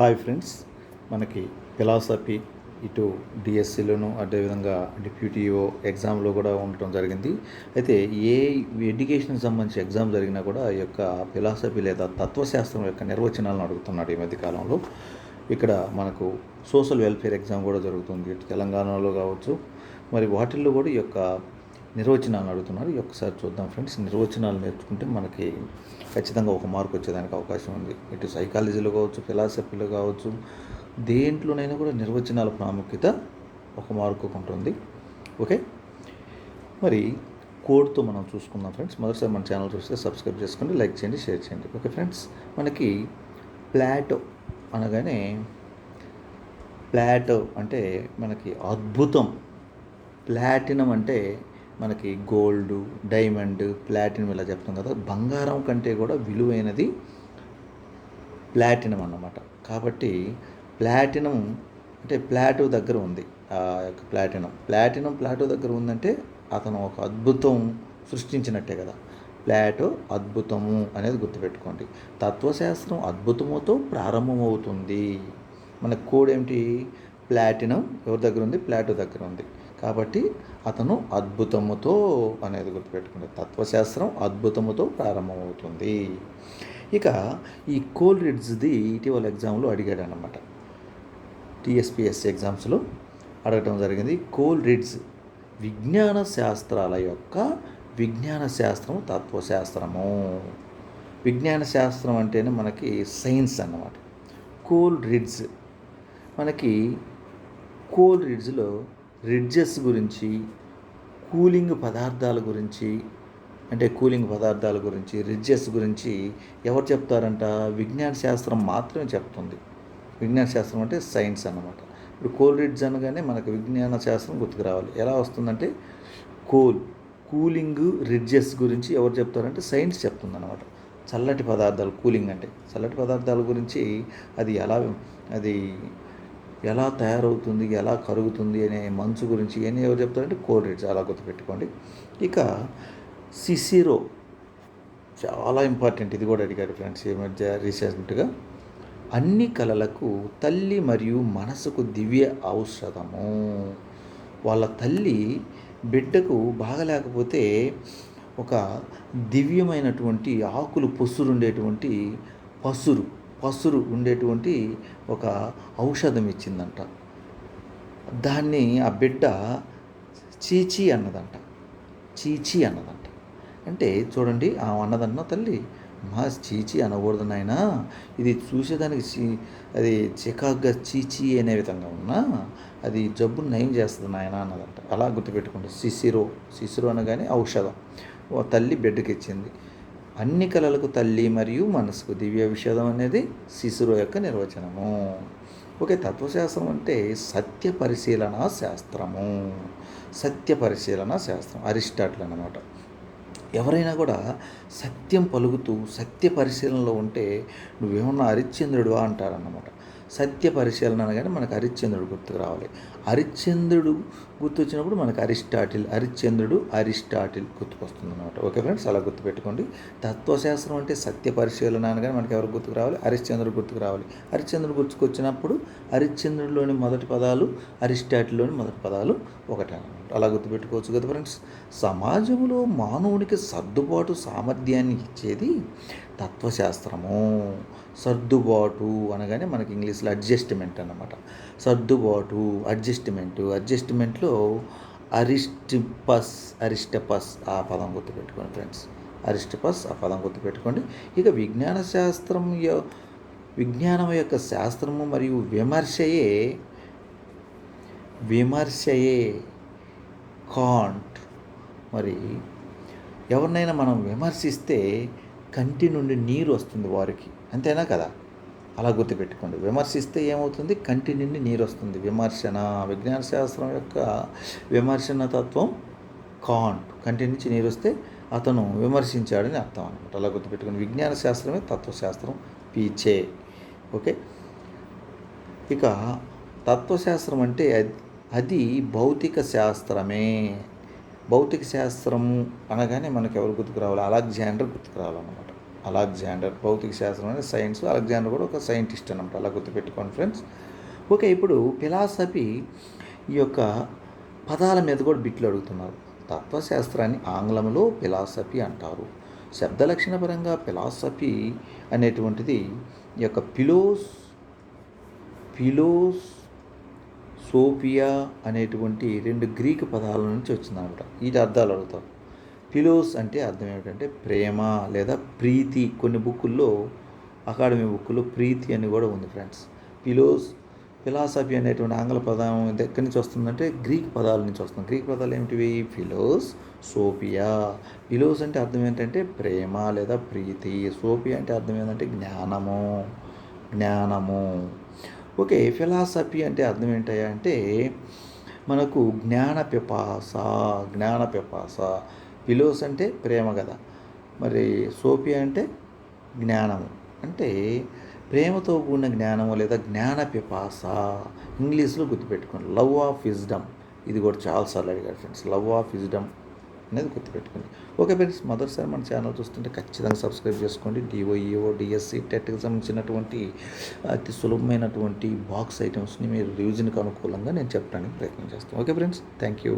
Hi friends మనకి philosophy ఇటు డిఎస్సిలోను అదేవిధంగా డిప్యూటీఓ ఎగ్జామ్లో కూడా ఉండటం జరిగింది. అయితే ఏ ఎడ్యుకేషన్కి సంబంధించి ఎగ్జామ్ జరిగినా కూడా ఈ యొక్క ఫిలాసఫీ లేదా తత్వశాస్త్రం యొక్క నిర్వచనాలను అడుగుతున్నాడు ఈ మధ్యకాలంలో ఇక్కడ మనకు సోషల్ వెల్ఫేర్ ఎగ్జామ్ కూడా జరుగుతుంది. ఇటు తెలంగాణలో కావచ్చు మరి వాటిల్లో కూడా ఈ యొక్క నిర్వచనాలను అడుగుతున్నారు. ఒకసారి ఒక్కసారి చూద్దాం ఫ్రెండ్స్. నిర్వచనాలు నేర్చుకుంటే మనకి ఖచ్చితంగా ఒక మార్క్ వచ్చేదానికి అవకాశం ఉంది. ఇటు సైకాలజీలో కావచ్చు ఫిలాసఫీలో కావచ్చు దేంట్లోనైనా కూడా నిర్వచనాల ప్రాముఖ్యత ఒక మార్కు ఉంటుంది. ఓకే? మరి కోడ్తో మనం చూసుకుందాం ఫ్రెండ్స్. మొదటిసారి మన ఛానల్ చూస్తే సబ్స్క్రైబ్ చేసుకోండి లైక్ చేయండి షేర్ చేయండి. Okay friends? మనకి ప్లాటో అనగానే ప్లాటో అంటే మనకి అద్భుతం. ప్లాటినం అంటే మనకి గోల్డ్ డైమండ్ ప్లాటినం ఇలా చెప్తాం కదా బంగారం కంటే కూడా విలువైనది ప్లాటినం అన్నమాట. కాబట్టి ప్లాటినం అంటే ప్లాటో దగ్గర ఉంది ఆ యొక్క ప్లాటినం. ప్లాటినం ప్లాటో దగ్గర ఉందంటే అతను ఒక అద్భుతం సృష్టించినట్టే కదా. ప్లాటో అద్భుతము అనేది గుర్తుపెట్టుకోండి. తత్వశాస్త్రం అద్భుతముతో ప్రారంభమవుతుంది. మన కోడ్ ఏమిటి? ప్లాటినం ఎవరి దగ్గర ఉంది? ప్లాటో దగ్గర ఉంది. కాబట్టి అతను అద్భుతముతో అనేది గుర్తుపెట్టుకోండి. తత్వశాస్త్రం అద్భుతముతో ప్రారంభమవుతుంది. ఇక ఈ కోల్రిడ్జ్ది ఇటీవల ఎగ్జామ్లో అడిగాడు అనమాట టీఎస్పిఎస్సి ఎగ్జామ్స్లో అడగటం జరిగింది. కోల్రిడ్జ్ విజ్ఞాన శాస్త్రాల యొక్క విజ్ఞాన శాస్త్రం తత్వశాస్త్రము. విజ్ఞాన శాస్త్రం అంటేనే మనకి సైన్స్ అన్నమాట. కోల్ రిడ్జ్ మనకి కోల్ రిడ్జ్లో రిడ్జెస్ గురించి కూలింగ్ పదార్థాల గురించి అంటే కూలింగ్ పదార్థాల గురించి రిడ్జెస్ గురించి ఎవరు చెప్తారంట? విజ్ఞాన శాస్త్రం మాత్రమే చెప్తుంది. విజ్ఞాన శాస్త్రం అంటే సైన్స్ అన్నమాట. ఇప్పుడు కోల్ రిడ్జ్ అనగానే మనకు విజ్ఞాన శాస్త్రం గుర్తుకు రావాలి. ఎలా వస్తుందంటే కోల్ కూలింగ్ రిడ్జెస్ గురించి ఎవరు చెప్తారంటే సైన్స్ చెప్తుంది అనమాట చల్లటి పదార్థాలు కూలింగ్ అంటే చల్లటి పదార్థాల గురించి అది ఎలా అది ఎలా తయారవుతుంది ఎలా కరుగుతుంది అనే మంచు గురించి ఇవన్నీ ఎవరు చెప్తారంటే కోల్ అలా గుర్తుపెట్టుకోండి. ఇక సిసిరో చాలా ఇంపార్టెంట్. ఇది కూడా అడిగారు ఫ్రెండ్స్ ఈ మధ్య రీసెంట్గా. అన్ని కళలకు తల్లి మరియు మనసుకు దివ్య ఔషధము. వాళ్ళ తల్లి బిడ్డకు బాగలేకపోతే ఒక దివ్యమైనటువంటి ఆకులు పొసురుండేటువంటి పసురు. పసురు ఉండేటువంటి ఒక ఔషధం ఇచ్చిందంట. దాన్ని ఆ బిడ్డ చీచీ అన్నదంట. చీచీ అన్నదంట. అంటే చూడండి ఆ అన్నదన్న తల్లి మా చీచి అనకూడదు నాయన. ఇది చూసేదానికి చీ అది చికాగ్గా చీచి అనే విధంగా ఉన్నా అది జబ్బును నయం చేస్తుంది నాయన అన్నదంట. అలా గుర్తుపెట్టుకుంటే శిశిరో శిశిరో అనగానే ఔషధం. ఓ తల్లి బిడ్డకి ఇచ్చింది అన్ని కళలకు తల్లి మరియు మనసుకు దివ్య విషాదం అనేది శిశురు యొక్క నిర్వచనము. ఓకే తత్వశాస్త్రం అంటే సత్య పరిశీలన శాస్త్రము. సత్య పరిశీలన శాస్త్రం అరిస్టాటిల్ అన్నమాట. ఎవరైనా కూడా సత్యం పలుకుతూ సత్య పరిశీలనలో ఉంటే నువ్వేమన్నా హరిశ్చంద్రుడు అంటారన్నమాట. సత్య పరిశీలన అనగానే మనకు హరిశ్చంద్రుడు గుర్తుకు రావాలి. హరిశ్చంద్రుడు గుర్తొచ్చినప్పుడు మనకు అరిస్టాటిల్ హరిశ్చంద్రుడు అరిస్టాటిల్ గుర్తుకొస్తుంది అనమాట ఓకే ఫ్రెండ్స్ అలా గుర్తుపెట్టుకోండి. తత్వశాస్త్రం అంటే సత్య పరిశీలన అనగానే మనకి ఎవరు గుర్తుకు రావాలి? హరిశ్చంద్రుడు గుర్తుకు రావాలి. హరిశ్చంద్రుడు గుర్తుకొచ్చినప్పుడు హరిశ్చంద్రుడిలోని మొదటి పదాలు అరిస్టాటిల్లోని మొదటి పదాలు ఒకటే అనమాట. అలా గుర్తుపెట్టుకోవచ్చు కదా ఫ్రెండ్స్. సమాజంలో మానవునికి సర్దుబాటు సామర్థ్యాన్ని ఇచ్చేది తత్వశాస్త్రము సర్దుబాటు అనగానే మనకి ఇంగ్లీష్లో అడ్జస్ట్మెంట్ అన్నమాట. సర్దుబాటు అడ్జస్ట్మెంట్. అడ్జస్ట్మెంట్లో అరిస్టిపస్ అరిస్టపస్ ఆ పదం గుర్తుపెట్టుకోండి ఫ్రెండ్స్. అరిస్టపస్ ఆ పదం గుర్తుపెట్టుకోండి. ఇక విజ్ఞాన శాస్త్రం విజ్ఞానం యొక్క శాస్త్రము మరియు విమర్శయే విమర్శయే కాంట్. మరి ఎవరినైనా మనం విమర్శిస్తే కంటి నుండి నీరు వస్తుంది వారికి. అంతేనా కదా? అలా గుర్తుపెట్టుకోండి. విమర్శిస్తే ఏమవుతుంది? కంటి నుండి నీరు వస్తుంది. విమర్శన విజ్ఞాన శాస్త్రం యొక్క విమర్శన తత్వం కాంట్ కంటి నుంచి నీరు వస్తే అతను విమర్శించాడని అర్థం అనమాట అలా గుర్తుపెట్టుకుని విజ్ఞాన శాస్త్రమే తత్వశాస్త్రం. పీచే. ఓకే? ఇక తత్వశాస్త్రం అంటే అది భౌతిక శాస్త్రమే. భౌతిక శాస్త్రము అనగానే మనకు ఎవరు గుర్తుకు రావాలి అలెగ్జాండర్ గుర్తుకు రావాలన్నమాట అలెగ్జాండర్ భౌతిక శాస్త్రం అనేది సైన్స్. అలెగ్జాండర్ కూడా ఒక సైంటిస్ట్ అనమాట అలా గుర్తుపెట్టుకోండి ఫ్రెండ్స్. ఓకే ఇప్పుడు ఫిలాసఫీ ఈ యొక్క పదాల మీద కూడా బిట్లు అడుగుతున్నారు. తత్వశాస్త్రాన్ని ఆంగ్లంలో ఫిలాసఫీ అంటారు. శబ్దలక్షణపరంగా ఫిలాసఫీ అనేటువంటిది ఈ యొక్క పిలోస్ పిలోస్ సోఫియా అనేటువంటి రెండు గ్రీకు పదాల నుంచి వచ్చిందనమాట. వీటి అర్థాలు అడుగుతాం. పిలోస్ అంటే అర్థం ఏమిటంటే ప్రేమ లేదా ప్రీతి. కొన్ని బుక్కుల్లో అకాడమీ బుక్కుల్లో ప్రీతి అని కూడా ఉంది ఫ్రెండ్స్. పిలోస్ ఫిలాసఫీ అనేటువంటి ఆంగ్ల పదం దగ్గర ఎక్కడి నుంచి వస్తుందంటే గ్రీక్ పదాల నుంచి వస్తుంది. గ్రీక్ పదాలు ఏమిటివి? ఫిలోస్ సోఫియా. ఫిలోస్ అంటే అర్థం ఏంటంటే ప్రేమ లేదా ప్రీతి. సోఫియా అంటే అర్థం ఏంటంటే జ్ఞానము. జ్ఞానము. ఓకే ఫిలాసఫీ అంటే అర్థం ఏంటయ్యా అంటే మనకు జ్ఞాన పిపాస జ్ఞాన పిపాస ఫిలోస్ అంటే ప్రేమ కదా మరి సోఫియా అంటే జ్ఞానము. అంటే ప్రేమతో కూడిన జ్ఞానము లేదా జ్ఞాన పిపాస ఇంగ్లీష్లో గుర్తుపెట్టుకోండి. లవ్ ఆఫ్ విజ్డమ్ ఇది కూడా చాలాసార్లు అడిగారు ఫ్రెండ్స్. లవ్ ఆఫ్ విజ్డమ్ అనేది గుర్తుపెట్టుకోండి. ఓకే ఫ్రెండ్స్ మొదటిసారి మన ఛానల్ చూస్తుంటే ఖచ్చితంగా సబ్స్క్రైబ్ చేసుకోండి. డిఓఈఓ డిఎస్సి టెట్కి సంబంధించినటువంటి అతి సులభమైనటువంటి బాక్స్ ఐటమ్స్ని మీరు రివిజన్కి అనుకూలంగా నేను చెప్పడానికి ప్రయత్నం చేస్తాను. Okay friends thank you